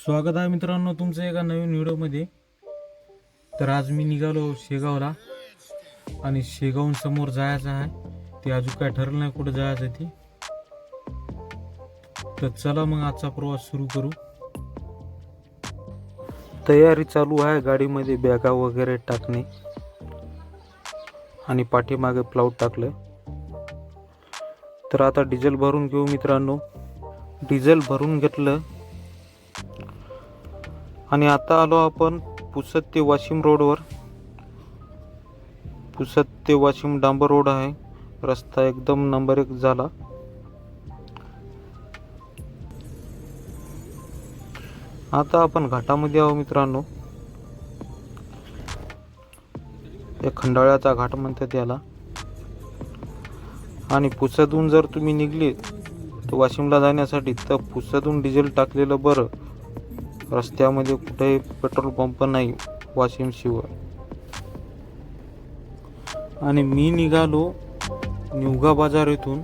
स्वागत आहे मित्रांनो तुमचं एका नवीन व्हिडिओमध्ये. तर आज मी निघालो शेगावला आणि शेगावून समोर जायचं आहे. ते अजून काय ठरलं नाही कुठं जायचं ते. तर चला मग आजचा प्रवास सुरू करू. तयारी चालू आहे गाडीमध्ये बॅगा वगैरे टाकणे. आणि पाठीमागे प्लाऊट टाकलं तर आता डिझेल भरून घेऊ मित्रांनो. डिझेल भरून घेतलं. आणि आता आलो आपण पुसद ते वाशिम रोडवर. पुसद ते वाशिम डांबर रोड आहे. रस्ता एकदम नंबर एक झाला. आता आपण घाटामध्ये आहो मित्रांनो. या खंडाळ्याचा घाट म्हणतात याला. आणि पुसदून जर तुम्ही निघले तर वाशिमला जाण्यासाठी तर पुसदून डिझेल टाकलेलं बरं. रस्त्यामध्ये कुठेही पेट्रोल पंप नाही वाशिमशिवाय आणि मी निघालो निवगा बाजार येथून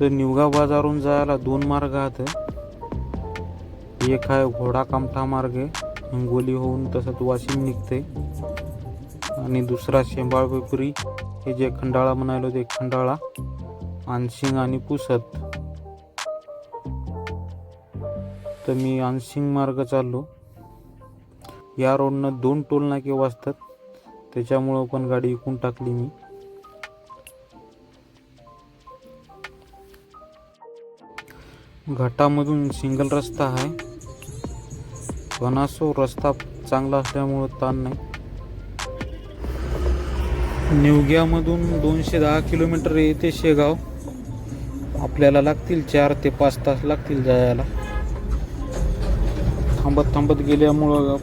तर निवगा बाजारून जायला दोन मार्ग आहेत. एक आहे घोडा कामठा मार्ग हिंगोली होऊन तसंच वाशिम निघते. आणि दुसरा शेंबाळपेपुरी हे जे खंडाळा म्हणालो ते खंडाळा आणशिंग आणि पुसत तर मी आनशिंग मार्ग चाललो. या रोडनं दोन टोलनाके वाजतात. त्याच्यामुळं पण गाडी इकून टाकली मी. घाटामधून सिंगल रस्ता आहे. पण असो रस्ता चांगला असल्यामुळं ताण नाही. निवग्यामधून दोनशे दहा किलोमीटर येते शेगाव. आपल्याला लागतील चार ते पाच तास लागतील जायला. थांबत थांबत गेल्यामुळं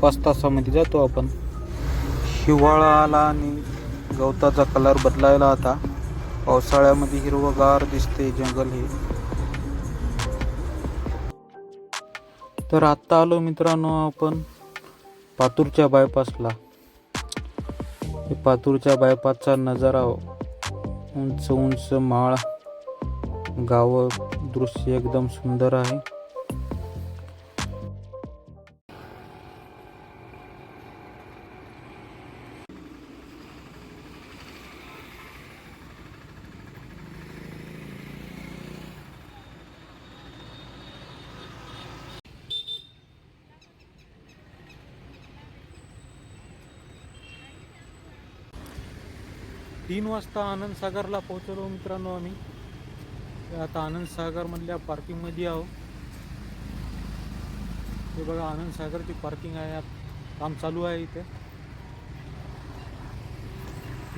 पाच तासामध्ये जातो आपण. हिवाळा आला आणि गवताचा कलर बदलायला आता पावसाळ्यामध्ये हिरवगार दिसते जंगल हे. तर आत्ता आलो मित्रांनो आपण पातूरच्या बायपासला पातूरच्या बायपासचा नजारा उंच उंच माळ गाव दृश्य एकदम सुंदर आहे. तीन वाजता आनंद सागरला पोहोचलो मित्रांनो आम्ही. आता आनंद सागरमधल्या पार्किंगमध्ये आहो हे बघा आनंद सागरची पार्किंग आहे काम चालू आहे इथे.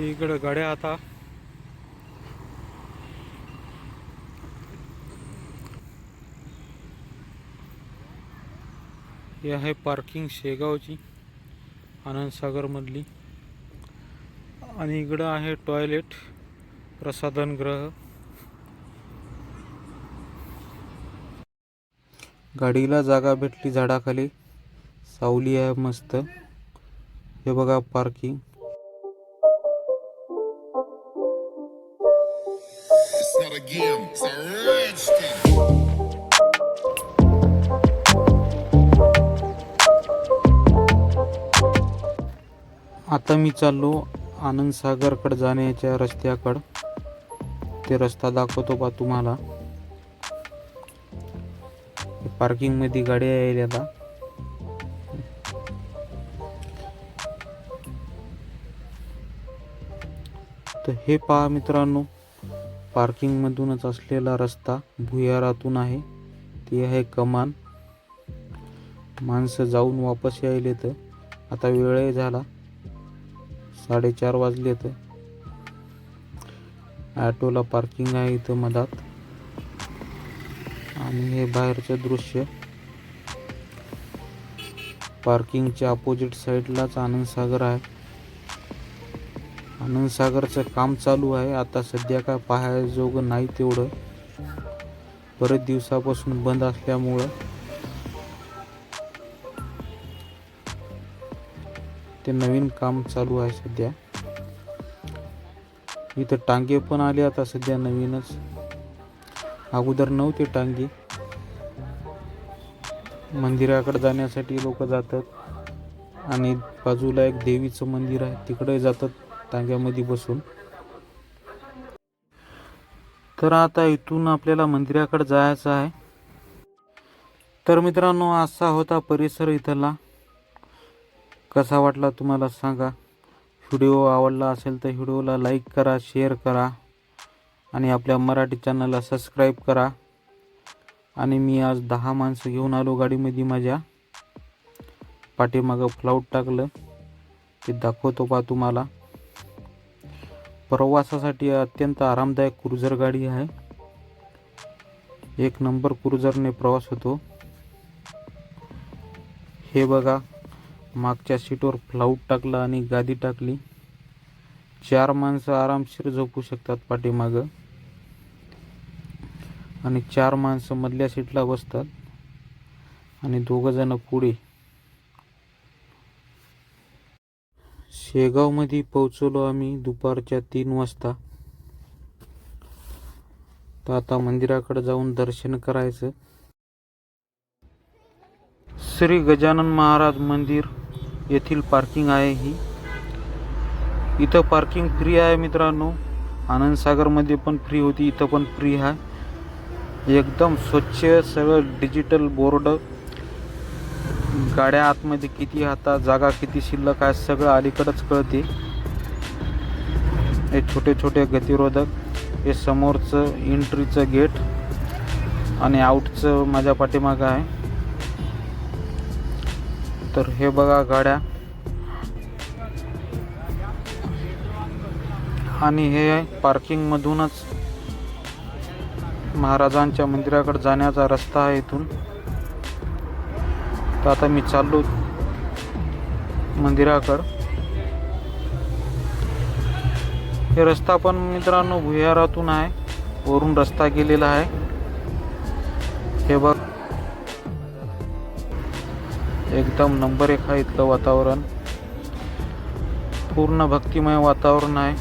इकडं गाड्या आता. हे आहे पार्किंग शेगावची आनंद सागरमधली आणि इकडं आहे टॉयलेट प्रसाधन ग्रह गाडीला जागा भेटली झाडाखाली. सावली आहे मस्त. हे बघा पार्किंग. आता मी चाललो आनंद सागरकडे जाण्याच्या रस्त्याकडं ते रस्ता दाखवतो बा तुम्हाला. पार्किंगमध्ये गाड्या यायला आता तर हे पहा मित्रांनो पार्किंग मधूनच असलेला रस्ता भुयारातून आहे. ती आहे कमान. माणसं जाऊन वापस यायले तर आता वेळही झाला. साडेचार वाजले तर ॲटोला पार्किंग आहे इथं मधात. आणि हे बाहेरचं दृश्य. पार्किंगच्या अपोजिट साईडलाच आनंद सागर आहे. आनंद सागरचं काम चालू आहे. आता सध्या काय पाहायजोगं नाही तेवढं. बरेच दिवसापासून बंद असल्यामुळं. ते नवीन काम चालू आहे सध्या. इथं टांगे पण आले आता सध्या नवीनच. अगोदर नव्हते टांगे. मंदिराकडे जाण्यासाठी लोक जातात. आणि बाजूला एक देवीचं मंदिर आहे तिकडे जातात टांग्यामध्ये बसून. तर आता इथून आपल्याला मंदिराकडे जायचं आहे. तर मित्रांनो असा होता परिसर इथला. कसा वाटला तुम्हाला सांगा. व्हिडिओ आवडला असेल तर व्हिडिओला लाईक करा शेअर करा आणि आपल्या मराठी चॅनलला सबस्क्राईब करा. आणि मी आज दहा माणसं घेऊन आलो गाडीमध्ये माझ्या. पाठीमागं फ्लाऊट टाकलं. ते दाखवतो पा तुम्हाला. प्रवासासाठी अत्यंत आरामदायक क्रुझर गाडी आहे. एक नंबर क्रुझरने प्रवास होतो. हे बघा. मागच्या सीटवर फ्लाऊट टाकला आणि गादी टाकली. चार माणसं आरामशीर झोपू शकतात पाठीमागं. आणि चार माणसं मधल्या सीटला बसतात. आणि दोघं जण पुढे. शेगावमध्ये पोहोचलो आम्ही दुपारच्या तीन वाजता. तर आता मंदिराकडे जाऊन दर्शन करायचं. श्री गजानन महाराज मंदिर येथील पार्किंग आहे ही. इथं पार्किंग फ्री आहे मित्रांनो. आनंदसागरमध्ये पण फ्री होती इथं पण फ्री आहे. एकदम स्वच्छ सगळं डिजिटल बोर्ड गाड्या आतमध्ये किती हाता जागा किती शिल्लक आहे सगळं अलीकडंच कळते. हे छोटे छोटे गतिरोधक हे समोरचं एंट्रीचं गेट आणि आउटचं माझ्या पाठीमागं आहे. तर हे बघा गाड्या. आणि हे पार्किंगमधूनच महाराजांच्या मंदिराकडे जाण्याचा रस्ता आहे इथून. तर आता मी चाललो मंदिराकडं. हे रस्ता पण मित्रांनो भुयारातून आहे. वरून रस्ता गेलेला आहे. हे बघ. एकदम नंबर एक आहे इथलं वातावरण. पूर्ण भक्तिमय वातावरण आहे.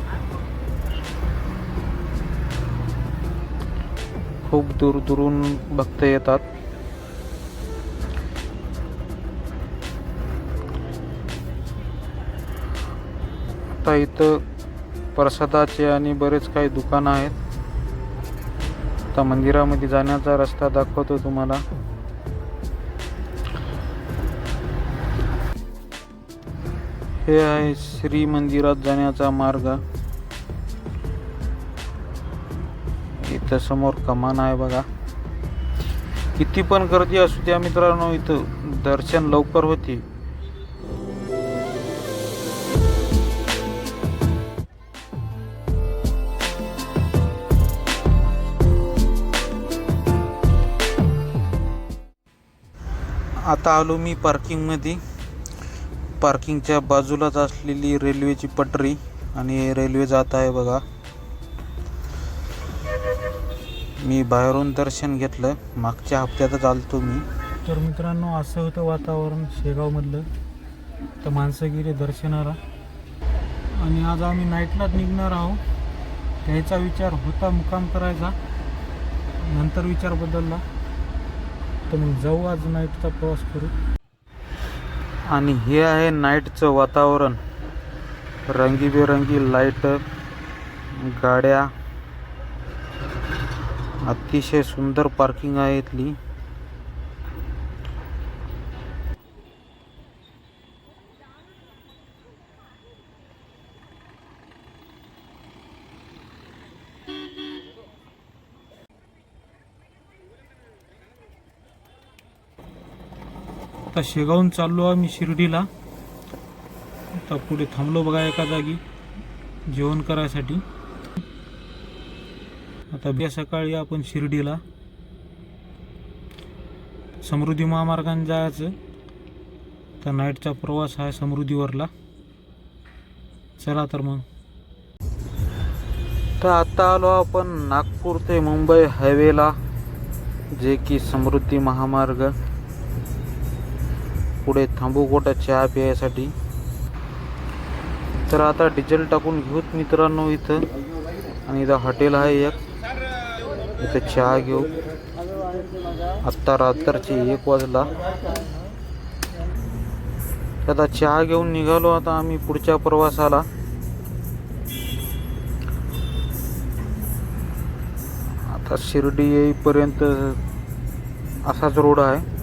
खूप दूर दुरून भक्त येतात. आता इथं प्रसादाचे आणि बरेच काही दुकानं आहेत. आता मंदिरामध्ये जाण्याचा रस्ता दाखवतो तुम्हाला. हे आहे श्री मंदिरात जाण्याचा मार्ग. इथं समोर कमान आहे बघा. किती पण गर्दी असू द्या मित्रांनो इथं दर्शन लवकर होते. आता आलो मी पार्किंगमध्ये पार्किंगच्या बाजूलाच असलेली रेल्वेची पटरी आणि रेल्वे जात आहे बघा. मी बाहेरून दर्शन घेतलं. मागच्या हप्त्यातच आलतो मी. तर मित्रांनो असं होतं वातावरण शेगावमधलं. तर माणसंगिरी दर्शनाला. आणि आज आम्ही नाईटलाच निघणार आहोत त्याचा विचार होता मुक्काम करायचा. नंतर विचार बदलला. तर मग जाऊ आज नाईटचा प्रवास करू. आणि हे आहे नाईटचं वातावरण. रंगीबेरंगी लाइट गाड्या. अतिशय सुंदर पार्किंग आहे इथली. आता शेगावून चाललो आम्ही शिर्डीला. आता पुढे थांबलो बघा एका जागी जेवण करायसाठी. आता बे सकाळी आपण शिर्डीला. समृद्धी महामार्गाने जायचं. तर नाईटचा प्रवास आहे समृद्धीवरला. चला तर मग. तर आता आलो आपण नागपूर ते मुंबई हायवेला जे की समृद्धी महामार्ग. पुढे थांबू गोटा चहा प्यायसाठी. तर आता डिझेल टाकून घेऊत मित्रांनो इथं. आणि इथं हॉटेल आहे एक. इथं चहा घेऊ. आत्ता रात्रचे एक वाजला. आता चहा घेऊन निघालो आता आम्ही पुढच्या प्रवासाला. आता शिर्डी येईपर्यंत असाच रोड आहे.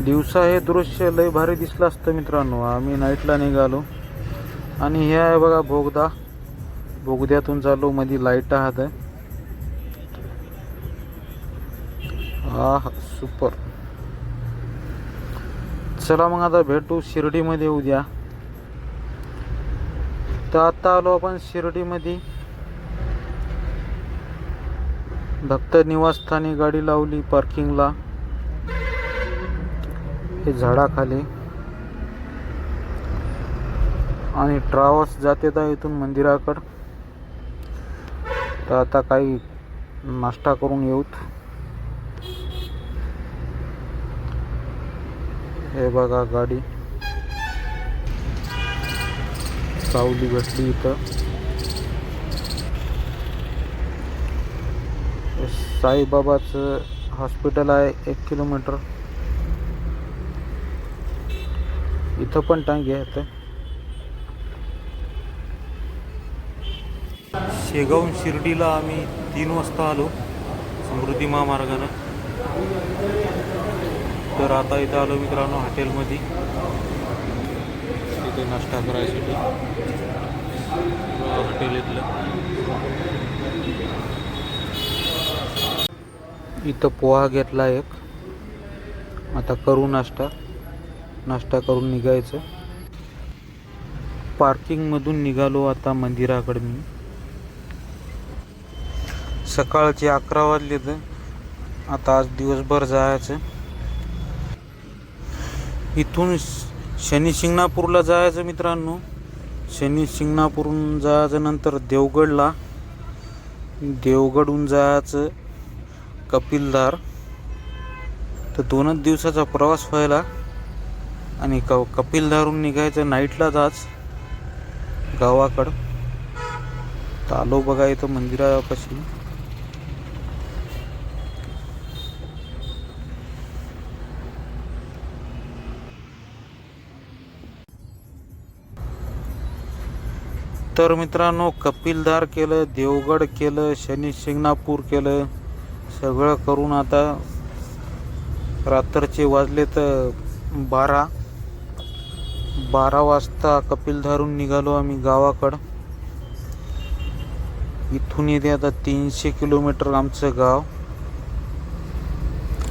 दिवसा हे दृश्य लय भारी दिसलं असतं मित्रांनो. आम्ही नाईटला निघालो. आणि हे आहे बघा बोगदा. बोगद्यातून चालू मध्ये लाइट आहात. हा सुपर चला मग आता भेटू शिर्डीमध्ये उद्या. तर आता आलो आपण शिर्डीमध्ये. भक्त निवासस्थानी गाडी लावली पार्किंगला हे झाडाखाली. आणि ट्रॅव्हल्स जाते तर इथून मंदिराकड. तर आता काही नाश्ता करून येऊत. हे बघा गाडी. सावली भेटली इथं. साईबाबाचं हॉस्पिटल आहे एक किलोमीटर. इथं पण टांगी आहेत शेगाव शिर्डीला आम्ही तीन वाजता आलो समृद्धी महामार्गानं. तर आता इथं आलो मित्रांनो हॉटेलमध्ये. तिथे नाश्ता करायसाठी. हॉटेल इथलं. इथं पोहा घेतला एक. आता करू नाश्ता. नाश्ता करून निघायचं. पार्किंगमधून निघालो आता मंदिराकडे मी. सकाळचे अकरा वाजले तर आता आज दिवसभर जायचं. इथून श- शनी शिंगणापूरला जायचं मित्रांनो. शनी शिंगणापूरून जायचं नंतर देवगडला. देवगडहून जायचं कपिलधार. तर दोनच दिवसाचा प्रवास व्हायला आणि क कपिल धरून निघायचं नाईटलाच आज. गावाकडं. तर आलो बघा इथं मंदिरापाशी. तर मित्रांनो कपिलधार केलं देवगड केलं शनी शिंगणापूर केलं सगळं करून आता रात्रचे वाजले तर बारा. बारा वाजता कपिलधारून निघालो आम्ही गावाकडं. इथून येते आता तीनशे किलोमीटर आमचं गाव.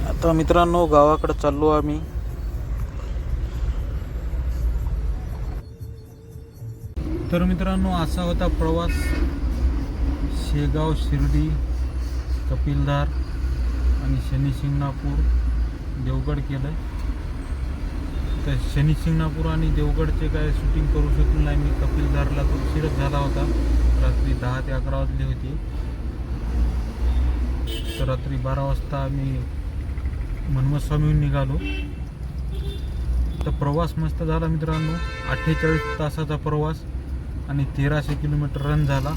आता मित्रांनो गावाकडं चाललो आम्ही. तर मित्रांनो असा होता प्रवास. शेगाव शिर्डी कपिलधार आणि शनी शिंगणापूर देवगड केलं तर शनी शिंगणापूर आणि देवगडचे काय शूटिंग करू शकलो नाही. मी कपिल कपिलधारला तो उशीरच झाला होता. रात्री दहा ते अकरा वाजली होती. तर रात्री बारा वाजता आम्ही मनमत स्वामीहून निघालो. तर प्रवास मस्त झाला मित्रांनो. अठ्ठेचाळीस तासाचा प्रवास आणि तेराशे किलोमीटर रन झाला.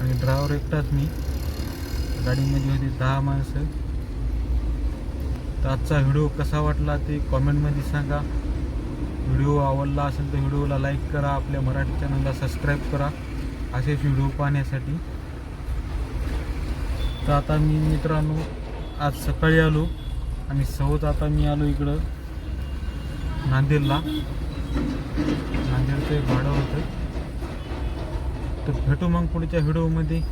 आणि ड्रायव्हर एकटाच मी. गाडीमध्ये होती दहा माणसं. तर आजचा व्हिडिओ कसा वाटला ते कॉमेंटमध्ये सांगा. व्हिडिओ आवडला असेल तर व्हिडिओला लाईक करा आपल्या मराठी चॅनलला सबस्क्राईब करा. असेच व्हिडिओ पाहण्यासाठी. तर आता मी मित्रांनो आज सकाळी आलो आणि सहज आता मी आलो इकडं नांदेडला. नांदेडचं एक भाडं होतं. तर भेटू मग पुढच्या व्हिडिओमध्ये.